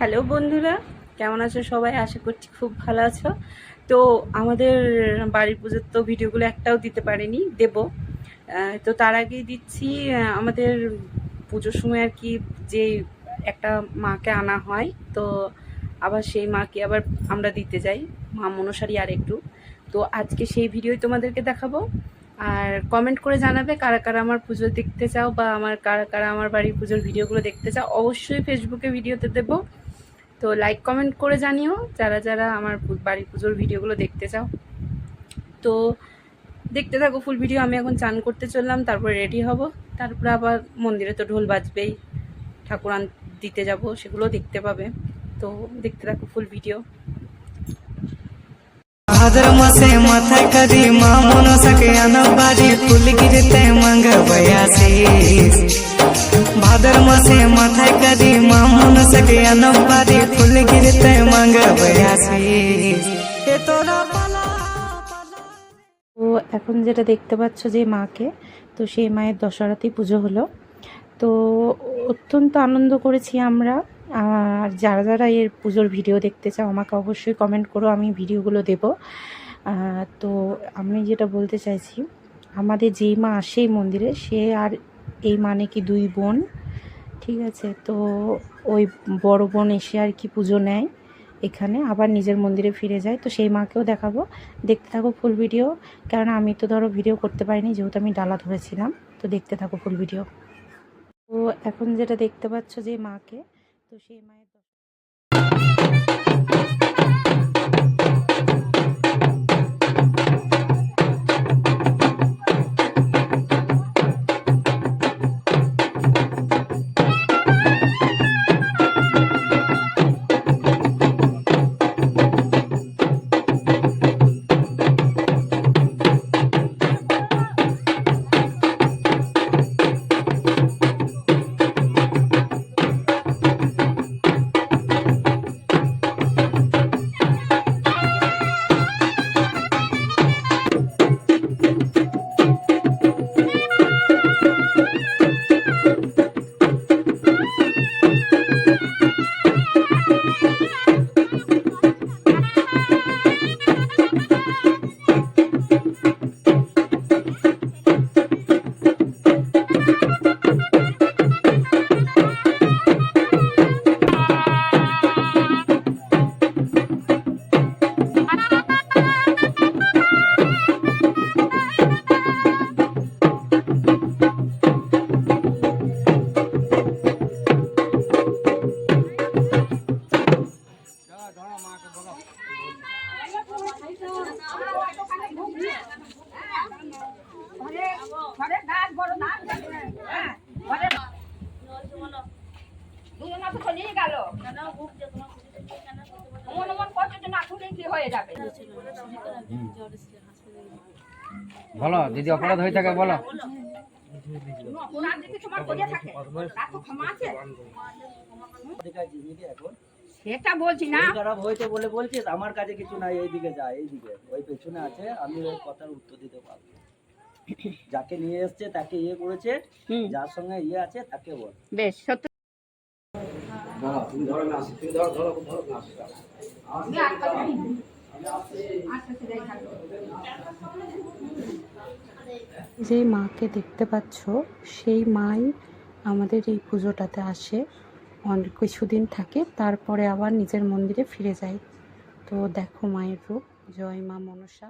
Hello বন্ধুরা, কেমন আছো সবাই? আশা করছি খুব ভালো আছো। তো আমাদের বাড়ির পুজোর তো ভিডিওগুলো একটাও দিতে পারিনি, দেব। তো তার আগেই দিচ্ছি আমাদের পুজোর সময় আর কি যে একটা মাকে আনা হয়, তো আবার সেই মাকে আবার আমরা দিতে যাই, মা মনসারি আর একটু। তো আজকে সেই ভিডিওই তোমাদেরকে দেখাবো। আর কমেন্ট করে জানাবে কারা কারা আমার পুজো দেখতে চাও বা আমার কারা কারা আমার বাড়ির পুজোর ভিডিওগুলো দেখতে চাও, অবশ্যই ফেসবুকে ভিডিওতে দেবো। তো লাইক কমেন্ট করে জানিও যারা যারা আমার বাড়ির পুজোর ভিডিওগুলো দেখতে চাও। তো দেখতে থাকো ফুল ভিডিও আমি এখন চান করতে চললাম, তারপর রেডি হব। তারপরে আবার মন্দিরে তো ঢোল বাজবেই ঠাকুরান দিতে যাব সেগুলো দেখতে পাবে। তো দেখতে থাকো ফুল ভিডিও ভাদ্র মাসে মাথায় কাদি মা মনসাকে আনবাজি ফুল গিরতে মাঙ্গ ভাদ্র মাসে মাথায় কাদি মা মনসাকে আনবাজি তো এখন যেটা দেখতে পাচ্ছ যে মাকে, তো সেই মায়ের দশহরাতেই পুজো হলো। তো অত্যন্ত আনন্দ করেছি আমরা। আর যারা যারা এর পুজোর ভিডিও দেখতে চাও, আমাকে অবশ্যই কমেন্ট করো, আমি ভিডিওগুলো দেব। তো আমি যেটা বলতে চাইছি, আমাদের যেই মা আসে মন্দিরে, সে আর এই মানে কি দুই বোন, ঠিক আছে? তো ওই বড় বোন এসে আর কি পুজো নেয়। এখানে আবার নিজের মন্দিরে ফিরে যায় তো সেই মাকেও দেখাবো। দেখতে থাকো ফুল ভিডিও কারণ আমি তো ধরো ভিডিও করতে পারিনি, যেহেতু আমি ডালা ধরেছিলাম। তো দেখতে থাকো ফুল ভিডিও তো এখন যেটা দেখতে পাচ্ছ যে মাকে, তো সেই মায়ের বলো যদি অপরাধ হয়ে থাকে বলো। সেটা বলছি না। খারাপ হয়েছে বলে বলছিস আমার কাছে কিছু নাই এইদিকে যা এইদিকে। ওই পেছনে আছে আমি ওই কথার উত্তর দিতে পারব। যাকে নিয়ে এসছে তাকে ইয়ে করেছে যার সঙ্গে ইয়ে আছে তাকে বল। বেশ সত্যি যেই মাকে দেখতে পাচ্ছ সেই মাই আমাদের এই পুজোটাতে আসে। অনেক কিছুদিন থাকে তারপরে আবার নিজের মন্দিরে ফিরে যায়। তো দেখো মায়ের রূপ। জয় মা মনসা।